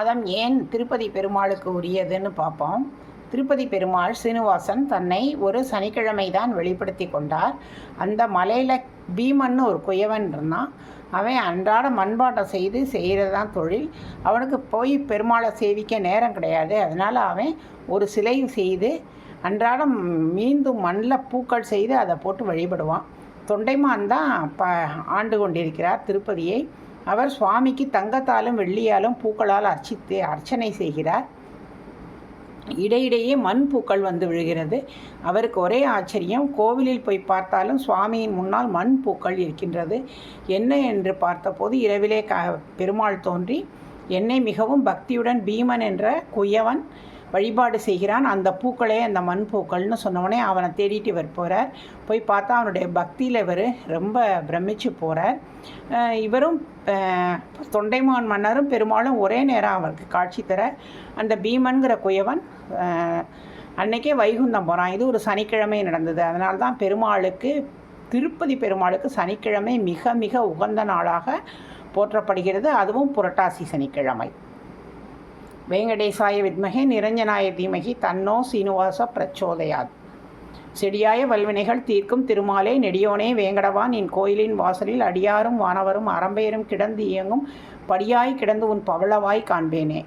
மாதம் ஏன் திருப்பதி பெருமாளுக்கு உரியதுன்னு பார்ப்போம். திருப்பதி பெருமாள் சீனிவாசன் தன்னை ஒரு சனிக்கிழமை தான் வெளிப்படுத்தி கொண்டார். அந்த மலையில் பீமன்னு ஒரு குயவன் இருந்தான். அவன் அன்றாட மண்பாட்டம் செய்து செய்கிறது தான் தொழில். அவனுக்கு போய் பெருமாளை சேவிக்க நேரம் கிடையாது. அதனால் அவன் ஒரு சிலை செய்து அன்றாடம் மீண்டும் மண்ணில் பூக்கள் செய்து அதை போட்டு வழிபடுவான். தொண்டைமான் தான் ப ஆண்டு கொண்டிருக்கிறார் திருப்பதியை. அவர் சுவாமிக்கு தங்கத்தாலும் வெள்ளியாலும் பூக்களால் அர்ச்சித்து அர்ச்சனை செய்கிறார். இடையிடையே மண் பூக்கள் வந்து விழுகிறது. அவருக்கு ஒரே ஆச்சரியம் கோவிலில் போய் பார்த்தாலும் சுவாமியின் முன்னால் மண் பூக்கள் இருக்கின்றது. என்ன என்று பார்த்தபோது இரவிலே க பெருமாள் தோன்றி என்னை மிகவும் பக்தியுடன் பீமன் என்ற குயவன் வழிபாடு செய்கிறான். அந்த பூக்களே அந்த மண் பூக்கள்னு சொன்னவொடனே அவனை தேடிட்டு இவர் போகிறார் போய் பார்த்தா அவனுடைய பக்தியில் இவர் ரொம்ப பிரமிச்சு போகிறார் இவரும் தொண்டைமான் மன்னரும் பெருமாளும் ஒரே நேரம் அவருக்கு காட்சி தர. அந்த பீமன்கிற குயவன் அன்னைக்கே வைகுந்தம் போகிறான் இது ஒரு சனிக்கிழமை நடந்தது. அதனால தான் பெருமாளுக்கு திருப்பதி பெருமாளுக்கு சனிக்கிழமை மிக மிக உகந்த நாளாக போற்றப்படுகிறது. அதுவும் புரட்டாசி சனிக்கிழமை. வேங்கடேசாய வித்மகே நிரஞ்சனாய தீமகி தன்னோ சீனிவாச பிரச்சோதயாத். செடியாய வல்வினைகள் தீர்க்கும் திருமாலே நெடியோனே வேங்கடவான் என் கோயிலின் வாசலில் அடியாரும் வானவரும் அரம்பேரும் கிடந்து இயங்கும் படியாய் கிடந்து உன் பவளவாய் காண்பேனே.